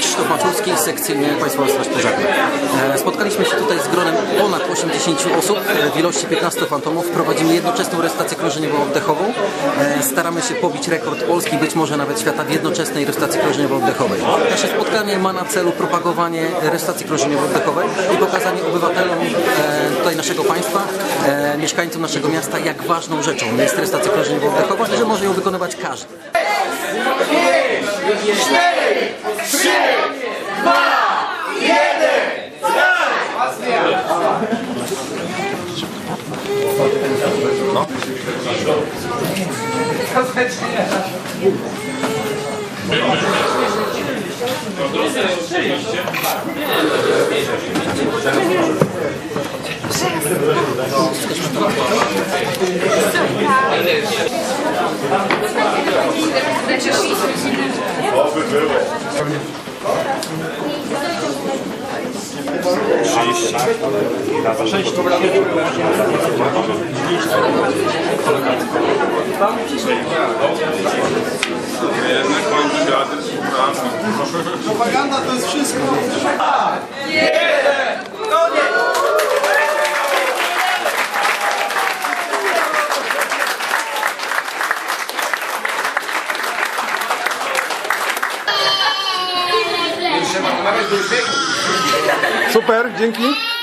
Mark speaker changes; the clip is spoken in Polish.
Speaker 1: Krzysztof Maczulski, sekcyjny Państwowa Straż Pożarna. E, Spotkaliśmy się tutaj z gronem ponad 80 osób e, w ilości 15 fantomów. Prowadzimy jednoczesną restację krążeniowo-oddechową. E, Staramy się pobić rekord Polski, być może nawet świata w jednoczesnej restacji krążeniowo-oddechowej. Nasze spotkanie ma na celu propagowanie restacji krążeniowo-oddechowej i pokazanie obywatelom naszego państwa, e, mieszkańcom naszego miasta, jak ważną rzeczą jest restacja krążeniowo-oddechowa i że może ją wykonywać każdy.
Speaker 2: Jednak kończy wiatr współpracy.
Speaker 3: Propaganda to jest wszystko. Super, dzięki.